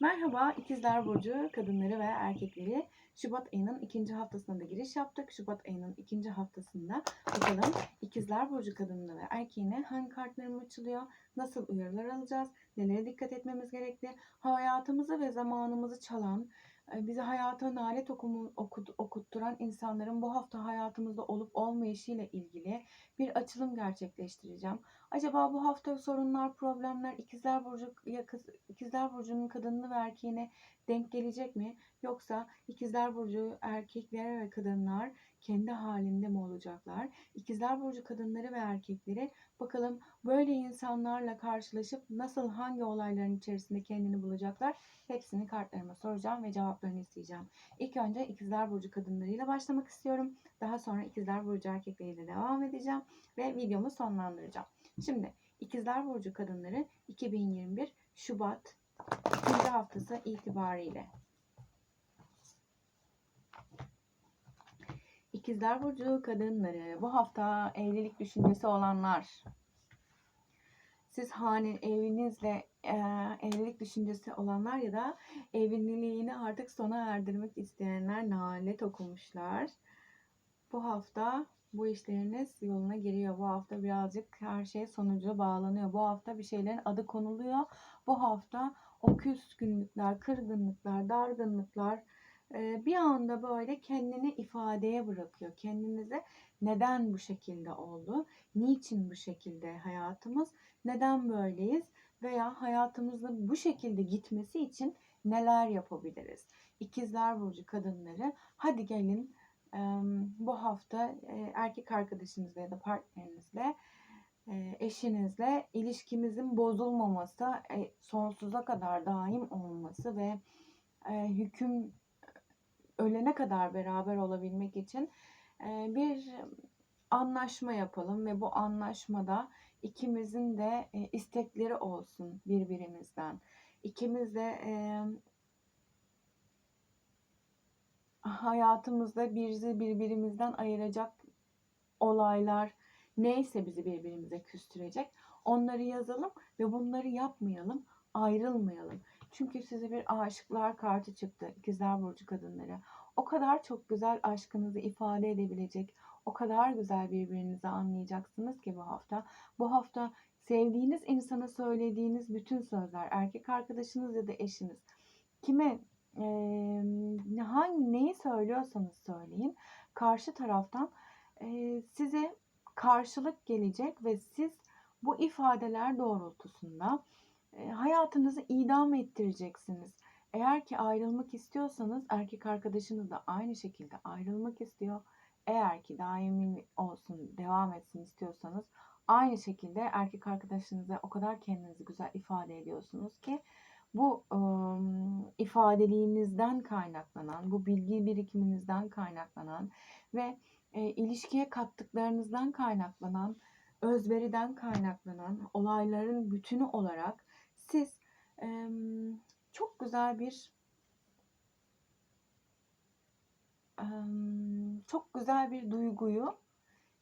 Merhaba İkizler Burcu kadınları ve erkekleri. Şubat ayının ikinci haftasına da giriş yaptık. Şubat ayının ikinci haftasında bakalım İkizler Burcu kadınına ve erkeğine hangi kartlarım açılıyor, nasıl uyarılar alacağız, nelere dikkat etmemiz gerekli, hayatımızı ve zamanımızı çalan, bizi hayata nalet okumu, okut, okutturan insanların bu hafta hayatımızda olup olmayışıyla ilgili bir açılım gerçekleştireceğim. Acaba bu hafta sorunlar, problemler İkizler Burcu İkizler Burcu'nun kadınını ve erkeğine denk gelecek mi? Yoksa İkizler Burcu erkekleri ve kadınlar kendi halinde mi olacaklar? İkizler Burcu kadınları ve erkekleri bakalım böyle insanlarla karşılaşıp nasıl hangi olayların içerisinde kendini bulacaklar? Hepsini kartlarıma soracağım ve cevaplarını isteyeceğim. İlk önce İkizler Burcu kadınlarıyla başlamak istiyorum. Daha sonra İkizler Burcu erkekleriyle devam edeceğim ve videomu sonlandıracağım. Şimdi İkizler Burcu kadınları 2021 Şubat ikinci haftası itibariyle. İkizler Burcu kadınları bu hafta evlilik düşüncesi olanlar. Siz hane evinizle e, evlilik düşüncesi olanlar ya da evliliğini artık sona erdirmek isteyenler nalet okumuşlar. Bu hafta bu işleriniz yoluna giriyor. Bu hafta birazcık her şey sonuca bağlanıyor. Bu hafta bir şeylerin adı konuluyor. Bu hafta o küskünlükler, kırgınlıklar, dargınlıklar bir anda böyle kendini ifadeye bırakıyor. Kendinize neden bu şekilde oldu? Niçin bu şekilde hayatımız? Neden böyleyiz? Veya hayatımızın bu şekilde gitmesi için neler yapabiliriz? İkizler Burcu kadınları hadi gelin bu hafta erkek arkadaşınızla ya da partnerinizle eşinizle ilişkimizin bozulmaması, sonsuza kadar daim olması ve hüküm ölene kadar beraber olabilmek için bir anlaşma yapalım ve bu anlaşmada ikimizin de istekleri olsun birbirimizden. İkimiz de hayatımızda bizi birbirimizden ayıracak olaylar neyse bizi birbirimize küstürecek onları yazalım ve bunları yapmayalım, ayrılmayalım. Çünkü size bir aşıklar kartı çıktı ikizler burcu kadınları. O kadar çok güzel aşkınızı ifade edebilecek, o kadar güzel birbirinizi anlayacaksınız ki bu hafta. Bu hafta sevdiğiniz insana söylediğiniz bütün sözler, erkek arkadaşınız ya da eşiniz kime e, hangi neyi söylüyorsanız söyleyin karşı taraftan e, size karşılık gelecek ve siz bu ifadeler doğrultusunda hayatınızı idam ettireceksiniz. Eğer ki ayrılmak istiyorsanız erkek arkadaşınız da aynı şekilde ayrılmak istiyor. Eğer ki daimi olsun, devam etsin istiyorsanız aynı şekilde erkek arkadaşınıza o kadar kendinizi güzel ifade ediyorsunuz ki bu ıı, ifadeliğinizden kaynaklanan, bu bilgi birikiminizden kaynaklanan ve e, ilişkiye kattıklarınızdan kaynaklanan, özveriden kaynaklanan olayların bütünü olarak siz e, çok güzel bir çok güzel bir duyguyu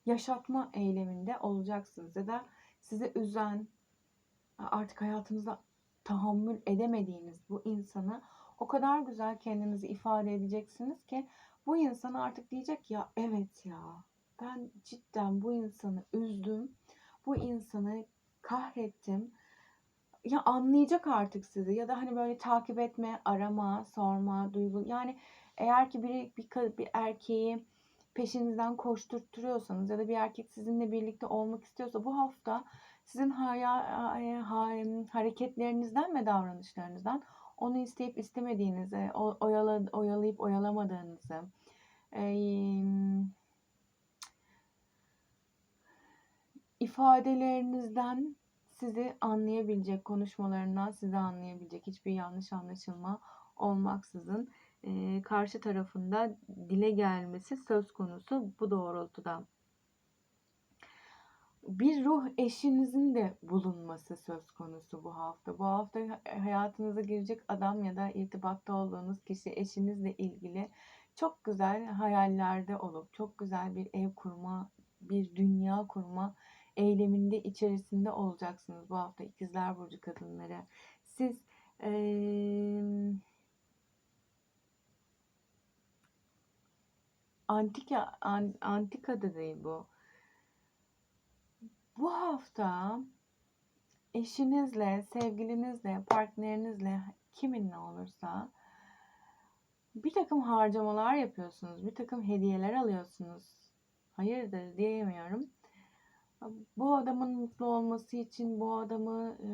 yaşatma eyleminde olacaksınız ya da sizi üzen artık hayatınızda tahammül edemediğiniz bu insanı o kadar güzel kendinizi ifade edeceksiniz ki bu insan artık diyecek ya evet ya ben cidden bu insanı üzdüm. Bu insanı kahrettim. Ya anlayacak artık sizi ya da hani böyle takip etme, arama, sorma, duygu. Yani eğer ki biri bir, bir erkeği peşinizden koşturtturuyorsanız ya da bir erkek sizinle birlikte olmak istiyorsa bu hafta sizin haya, hareketlerinizden ve davranışlarınızdan onu isteyip istemediğinizi, oyala, oyalayıp oyalamadığınızı, ifadelerinizden sizi anlayabilecek, konuşmalarından sizi anlayabilecek hiçbir yanlış anlaşılma olmaksızın karşı tarafında dile gelmesi söz konusu bu doğrultuda bir ruh eşinizin de bulunması söz konusu bu hafta. Bu hafta hayatınıza girecek adam ya da irtibatta olduğunuz kişi eşinizle ilgili çok güzel hayallerde olup çok güzel bir ev kurma, bir dünya kurma eyleminde içerisinde olacaksınız bu hafta ikizler burcu kadınları. Siz ee, antika an, antikada değil bu. Bu hafta eşinizle, sevgilinizle, partnerinizle kiminle olursa bir takım harcamalar yapıyorsunuz, bir takım hediyeler alıyorsunuz. Hayırdır diyemiyorum. Bu adamın mutlu olması için, bu adamı e,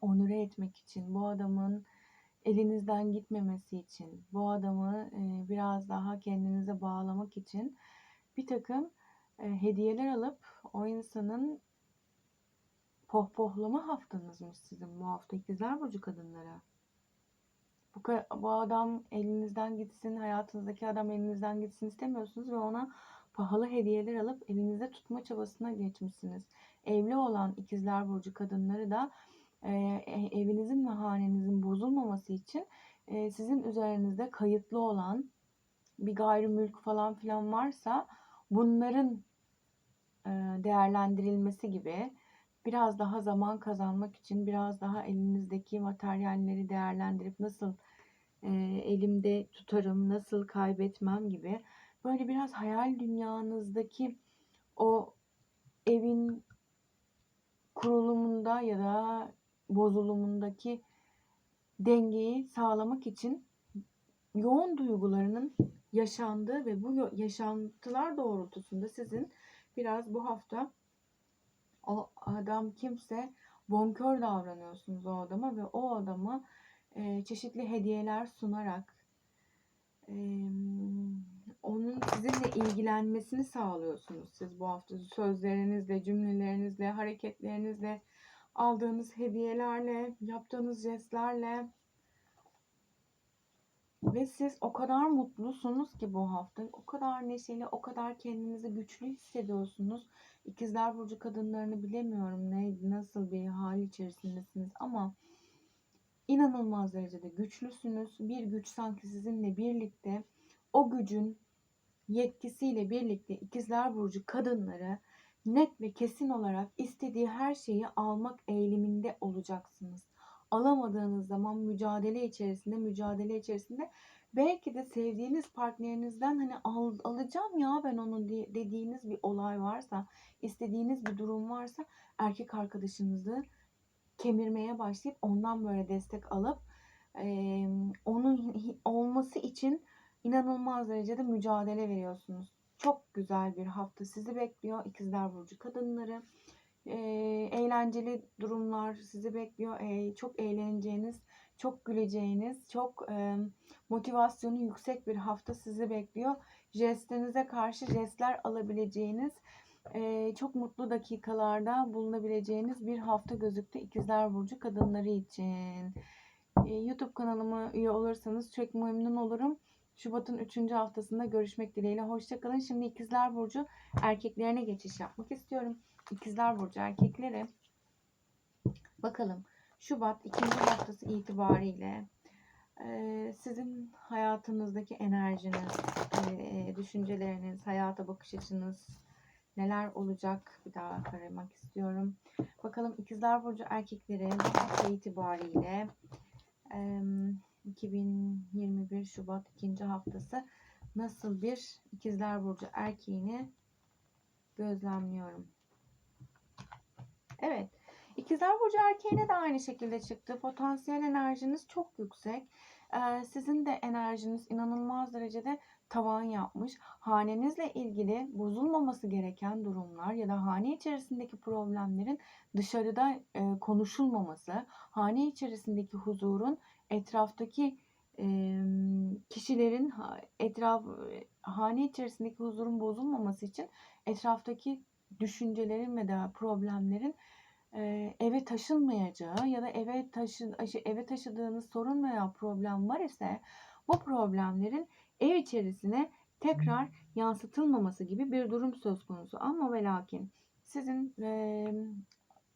onure etmek için, bu adamın elinizden gitmemesi için, bu adamı e, biraz daha kendinize bağlamak için bir takım e, hediyeler alıp o insanın pohpohlama haftanızmış sizin bu hafta ikizler burcu kadınlara. Bu, bu adam elinizden gitsin, hayatınızdaki adam elinizden gitsin istemiyorsunuz ve ona pahalı hediyeler alıp elinizde tutma çabasına geçmişsiniz. Evli olan ikizler burcu kadınları da e, e, evinizin ve hanenizin bozulmaması için e, sizin üzerinizde kayıtlı olan bir gayrimülk falan filan varsa bunların e, değerlendirilmesi gibi biraz daha zaman kazanmak için biraz daha elinizdeki materyalleri değerlendirip nasıl e, elimde tutarım, nasıl kaybetmem gibi böyle biraz hayal dünyanızdaki o evin kurulumunda ya da bozulumundaki dengeyi sağlamak için yoğun duygularının yaşandığı ve bu yaşantılar doğrultusunda sizin biraz bu hafta o adam kimse bonkör davranıyorsunuz o adama ve o adama e, çeşitli hediyeler sunarak e, onun sizinle ilgilenmesini sağlıyorsunuz siz bu hafta sözlerinizle, cümlelerinizle, hareketlerinizle, aldığınız hediyelerle, yaptığınız jestlerle ve siz o kadar mutlusunuz ki bu hafta, o kadar neşeli, o kadar kendinizi güçlü hissediyorsunuz. İkizler burcu kadınlarını bilemiyorum ne nasıl bir hal içerisindesiniz ama inanılmaz derecede güçlüsünüz. Bir güç sanki sizinle birlikte o gücün yetkisiyle birlikte ikizler burcu kadınları net ve kesin olarak istediği her şeyi almak eğiliminde olacaksınız. Alamadığınız zaman mücadele içerisinde, mücadele içerisinde belki de sevdiğiniz partnerinizden hani al, alacağım ya ben onu diye- dediğiniz bir olay varsa, istediğiniz bir durum varsa erkek arkadaşınızı kemirmeye başlayıp ondan böyle destek alıp eee, onun olması için inanılmaz derecede mücadele veriyorsunuz. Çok güzel bir hafta sizi bekliyor ikizler burcu kadınları. Eee, eğlenceli durumlar sizi bekliyor. Eee, çok eğleneceğiniz, çok güleceğiniz, çok eee, motivasyonu yüksek bir hafta sizi bekliyor. Jestinize karşı jestler alabileceğiniz, eee, çok mutlu dakikalarda bulunabileceğiniz bir hafta gözüktü ikizler burcu kadınları için. YouTube kanalıma üye olursanız çok memnun olurum. Şubat'ın 3. haftasında görüşmek dileğiyle. Hoşçakalın. Şimdi ikizler burcu erkeklerine geçiş yapmak istiyorum. İkizler burcu erkekleri bakalım Şubat 2. haftası itibariyle eee, sizin hayatınızdaki enerjiniz, eee, düşünceleriniz, hayata bakış açınız neler olacak bir daha aramak istiyorum. Bakalım ikizler burcu erkekleri bu hafta itibariyle 2021 Şubat 2. haftası nasıl bir ikizler burcu erkeğini gözlemliyorum. Evet. İkizler Burcu erkeğine de aynı şekilde çıktı. Potansiyel enerjiniz çok yüksek. Ee, sizin de enerjiniz inanılmaz derecede tavan yapmış. Hanenizle ilgili bozulmaması gereken durumlar ya da hane içerisindeki problemlerin dışarıda e, konuşulmaması, hane içerisindeki huzurun etraftaki e, kişilerin etraf hane içerisindeki huzurun bozulmaması için etraftaki düşüncelerin ve de problemlerin e, eve taşınmayacağı ya da eve taşı şey, eve taşıdığınız sorun veya problem var ise bu problemlerin ev içerisine tekrar yansıtılmaması gibi bir durum söz konusu. Ama ve lakin sizin e,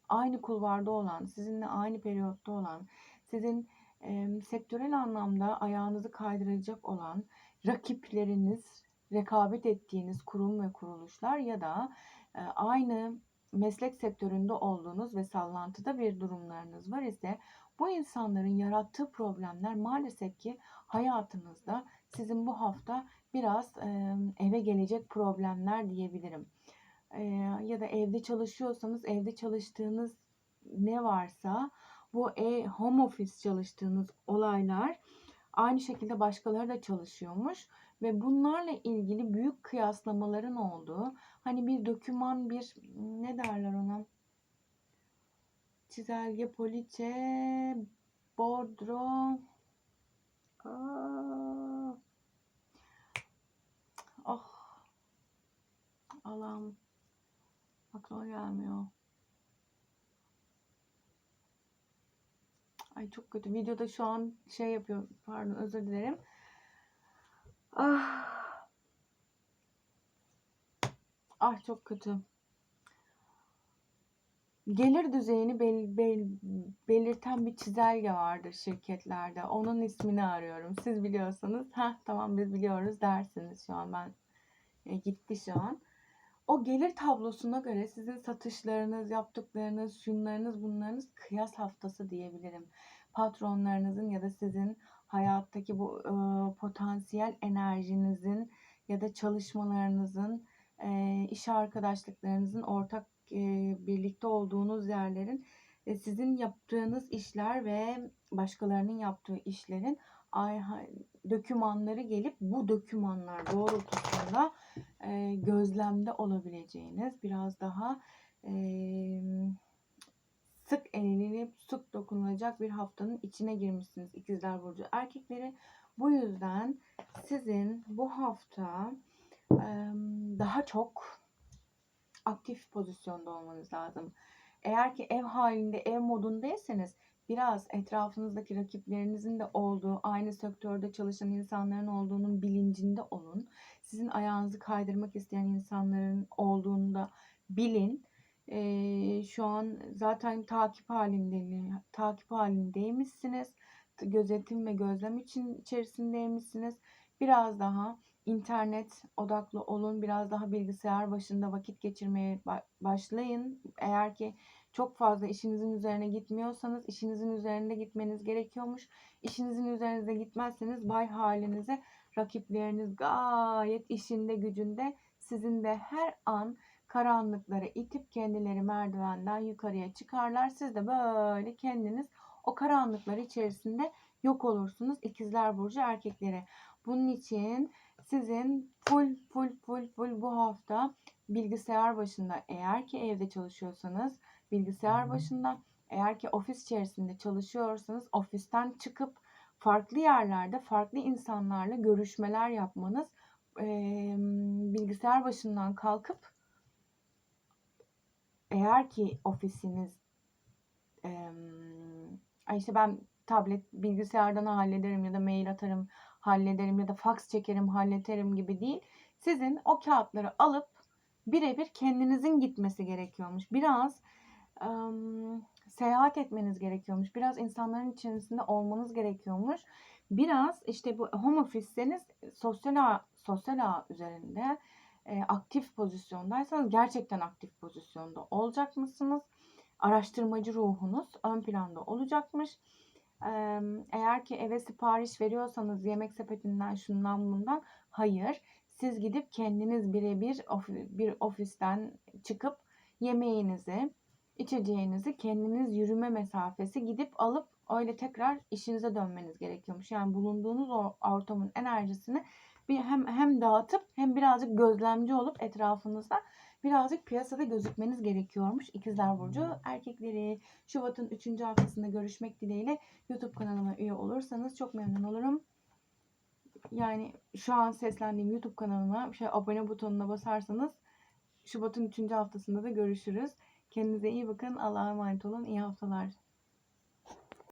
aynı kulvarda olan, sizinle aynı periyotta olan, sizin e, sektörel anlamda ayağınızı kaydıracak olan rakipleriniz, rekabet ettiğiniz kurum ve kuruluşlar ya da e, aynı meslek sektöründe olduğunuz ve sallantıda bir durumlarınız var ise Bu insanların yarattığı problemler maalesef ki hayatınızda sizin bu hafta biraz e, eve gelecek problemler diyebilirim. E, ya da evde çalışıyorsanız evde çalıştığınız ne varsa bu e, home office çalıştığınız olaylar aynı şekilde başkaları da çalışıyormuş ve bunlarla ilgili büyük kıyaslamaların olduğu hani bir doküman bir ne derler ona? Çizelge poliçe bordro. Aa. oh! Allah'ım! Aklıma gelmiyor Ay çok kötü. Videoda şu an şey yapıyor. Pardon özür dilerim. Ah. Ah çok kötü. Gelir düzeyini bel, bel, belirten bir çizelge vardır şirketlerde. Onun ismini arıyorum. Siz biliyorsanız, ha tamam biz biliyoruz dersiniz şu an ben e, gitti şu an. O gelir tablosuna göre sizin satışlarınız, yaptıklarınız, şunlarınız, bunlarınız kıyas haftası diyebilirim. Patronlarınızın ya da sizin hayattaki bu e, potansiyel enerjinizin ya da çalışmalarınızın, e, iş arkadaşlıklarınızın, ortak e, birlikte olduğunuz yerlerin e, sizin yaptığınız işler ve başkalarının yaptığı işlerin ay, dökümanları gelip bu dökümanlar doğrultusunda gözlemde olabileceğiniz biraz daha sık elenilip sık dokunulacak bir haftanın içine girmişsiniz ikizler burcu erkekleri. Bu yüzden sizin bu hafta daha çok aktif pozisyonda olmanız lazım. Eğer ki ev halinde, ev modundaysanız biraz etrafınızdaki rakiplerinizin de olduğu, aynı sektörde çalışan insanların olduğunun bilincinde olun. Sizin ayağınızı kaydırmak isteyen insanların olduğunu da bilin. Ee, şu an zaten takip halinde takip halindeymişsiniz. Gözetim ve gözlem için içerisindeymişsiniz. Biraz daha internet odaklı olun. Biraz daha bilgisayar başında vakit geçirmeye başlayın. Eğer ki çok fazla işinizin üzerine gitmiyorsanız işinizin üzerinde gitmeniz gerekiyormuş. İşinizin üzerinde gitmezseniz bay halinize rakipleriniz gayet işinde gücünde sizin de her an karanlıklara itip kendileri merdivenden yukarıya çıkarlar. Siz de böyle kendiniz o karanlıklar içerisinde yok olursunuz ikizler burcu erkeklere. Bunun için sizin full full full full bu hafta bilgisayar başında eğer ki evde çalışıyorsanız bilgisayar başında eğer ki ofis içerisinde çalışıyorsanız ofisten çıkıp farklı yerlerde farklı insanlarla görüşmeler yapmanız e, bilgisayar başından kalkıp eğer ki ofisiniz e, işte ben tablet bilgisayardan hallederim ya da mail atarım hallederim ya da fax çekerim hallederim gibi değil. Sizin o kağıtları alıp birebir kendinizin gitmesi gerekiyormuş. Biraz ım, seyahat etmeniz gerekiyormuş. Biraz insanların içerisinde olmanız gerekiyormuş. Biraz işte bu home office'seniz sosyal ağ, sosyal ağ üzerinde e, aktif pozisyondaysanız gerçekten aktif pozisyonda olacak mısınız? Araştırmacı ruhunuz ön planda olacakmış. Eğer ki eve sipariş veriyorsanız yemek sepetinden şundan bundan hayır. Siz gidip kendiniz birebir bir ofisten çıkıp yemeğinizi, içeceğinizi kendiniz yürüme mesafesi gidip alıp öyle tekrar işinize dönmeniz gerekiyormuş. Yani bulunduğunuz o ortamın enerjisini bir hem hem dağıtıp hem birazcık gözlemci olup etrafınızda birazcık piyasada gözükmeniz gerekiyormuş. İkizler Burcu erkekleri Şubat'ın 3. haftasında görüşmek dileğiyle YouTube kanalıma üye olursanız çok memnun olurum. Yani şu an seslendiğim YouTube kanalıma şey abone butonuna basarsanız Şubat'ın 3. haftasında da görüşürüz. Kendinize iyi bakın. Allah'a emanet olun. İyi haftalar.